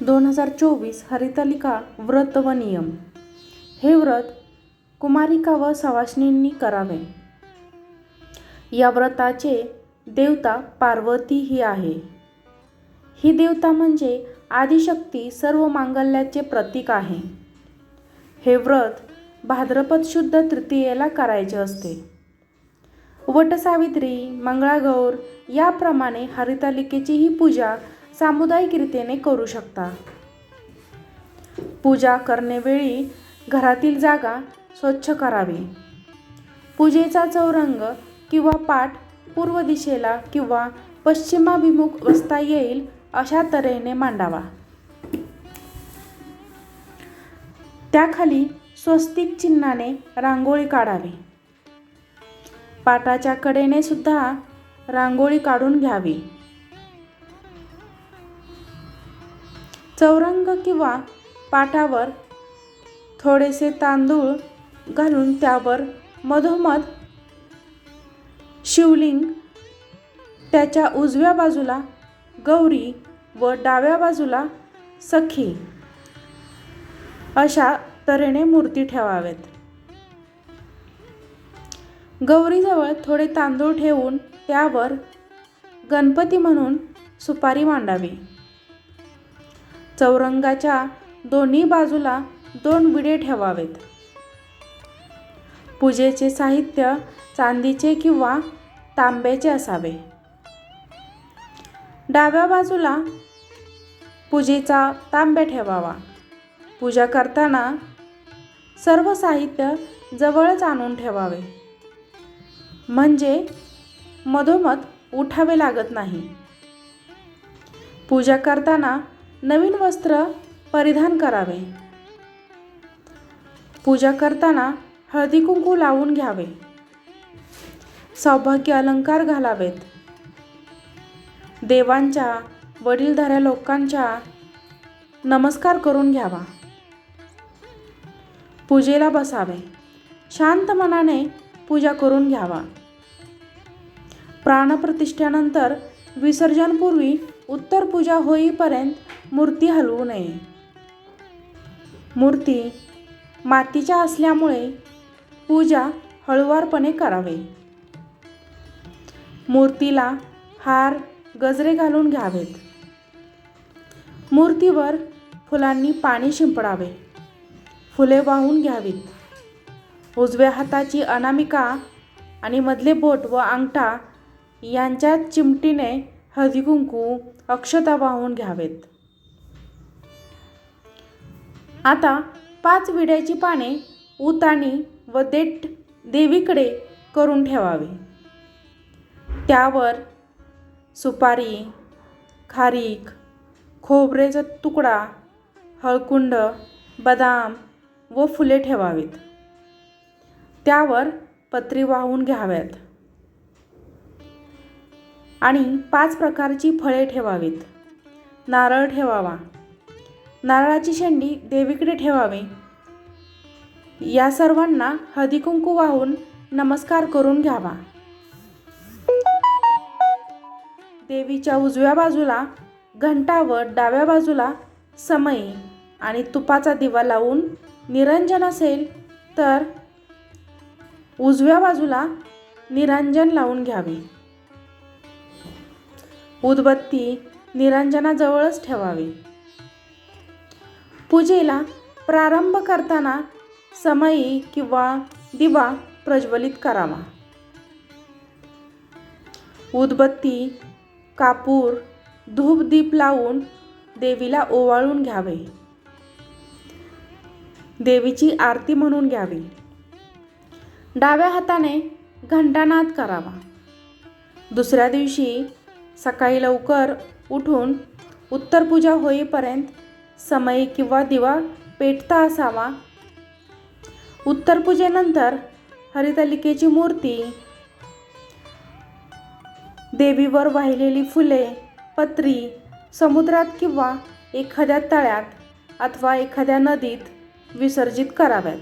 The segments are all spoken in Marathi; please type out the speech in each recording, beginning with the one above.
दोन हजार चोवीस हरितालिका व्रत व नियम. हे व्रत कुमारिका व सवासिनींनी करावे. या व्रताचे देवता पार्वती ही आहे. ही देवता म्हणजे आदिशक्ती सर्व मांगल्याचे प्रतीक आहे. हे व्रत भाद्रपद शुद्ध तृतीयेला करायचे असते. वटसावित्री मंगळागौर याप्रमाणे हरितालिकेची ही पूजा सामुदायिकरित्याने करू शकता. पूजा करण्यावेळी घरातील जागा स्वच्छ करावी. पूजेचा चौरंग किंवा पाठ पूर्व दिशेला किंवा पश्चिमाभिमुख बसता येईल अशा तऱ्हेने मांडावा. त्याखाली स्वस्तिक चिन्हाने रांगोळी काढावी. पाटाच्या कडेने सुद्धा रांगोळी काढून घ्यावी. चौरंग किंवा पाटावर थोडेसे तांदूळ घालून त्यावर मधोमध शिवलिंग त्याच्या उजव्या बाजूला गौरी व डाव्या बाजूला सखी. अशा तऱ्हेने मूर्ती ठेवावेत. गौरीजवळ थोडे तांदूळ ठेवून त्यावर गणपती म्हणून सुपारी मांडावी. चौरंगाच्या दोन्ही बाजूला दोन विडे ठेवावेत. पूजेचे साहित्य चांदीचे किंवा तांब्याचे असावे. डाव्या बाजूला पूजेचा तांब्या ठेवावा. पूजा करताना सर्व साहित्य जवळच आणून ठेवावे. म्हणजे मधोमध उठावे लागत नाही. पूजा करताना नवीन वस्त्र परिधान करावे. पूजा करताना हळदी कुंकू लावून घ्यावे. सौभाग्य अलंकार घालावेत. देवांच्या वडीलधाऱ्या लोकांच्या नमस्कार करून घ्यावा. पूजेला बसावे. शांत मनाने पूजा करून घ्यावा. प्राणप्रतिष्ठेनंतर विसर्जनपूर्वी उत्तर पूजा होईपर्यंत मूर्ती हलवू नये. मूर्ती मातीच्या असल्यामुळे पूजा हळुवारपणे करावे. मूर्तीला हार गजरे घालून घ्यावेत. मूर्तीवर फुलांनी पाणी शिंपडावे. फुले वाहून घ्यावीत. उजव्या हाताची अनामिका आणि मधले बोट व अंगठा यांच्या चिमटीने हळदी कुंकू अक्षता वाहून घ्यावेत. आता पाच विड्याची पाने उताणी व देठ देवीकडे करून ठेवावी. त्यावर सुपारी खारीक खोबरेचा तुकडा हळकुंड बदाम व फुले ठेवावीत. त्यावर पत्री वाहून घ्याव्यात. आणि पाच प्रकारची फळे ठेवावीत. नारळ ठेवावा. नारळाची शेंडी देवीकडे ठेवावी. या सर्वांना हळदीकुंकू वाहून नमस्कार करून घ्यावा. देवीच्या उजव्या बाजूला घंटा व डाव्या बाजूला समय आणि तुपाचा दिवा लावून निरंजन असेल तर उजव्या बाजूला निरंजन लावून घ्यावे. उदबत्ती निरंजनाजवळच ठेवावी. पूजेला प्रारंभ करताना समयी किंवा दिवा प्रज्वलित करावा. उदबत्ती कापूर धूप दीप लावून देवीला ओवाळून घ्यावे. देवीची आरती म्हणून घ्यावी. डाव्या हाताने घंटानाद करावा. दुसऱ्या दिवशी सकाळी लवकर उठून उत्तर पूजा होईपर्यंत समयी किंवा दिवा पेटता असावा. उत्तरपूजेनंतर हरितालिकेची मूर्ती देवीवर वाहिलेली फुले पत्री समुद्रात किंवा एखाद्या तळ्यात अथवा एखाद्या नदीत विसर्जित कराव्यात.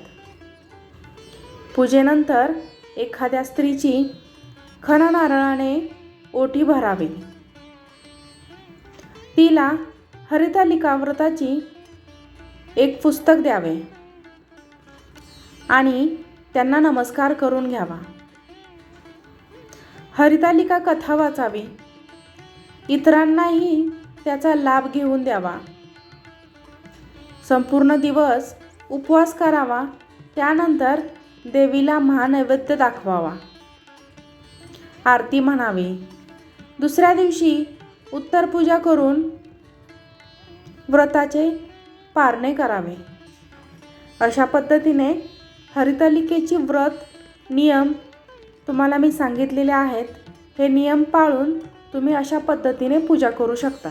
पूजेनंतर एखाद्या स्त्रीची खणा नारळाने ओटी भरावी. तिला हरितालिका व्रताची एक पुस्तक द्यावे आणि त्यांना नमस्कार करून घ्यावा. हरितालिका कथा वाचावी. इतरांनाही त्याचा लाभ घेऊन द्यावा. संपूर्ण दिवस उपवास करावा. त्यानंतर देवीला महानैवेद्य दाखवावा. आरती म्हणावी. दुसऱ्या दिवशी उत्तर पूजा करून व्रताचे पारणे करावे. अशा पद्धतीने हरितालिकेची व्रत नियम तुम्हाला मी सांगितलेले आहेत. हे नियम पाळून तुम्ही अशा पद्धतीने पूजा करू शकता.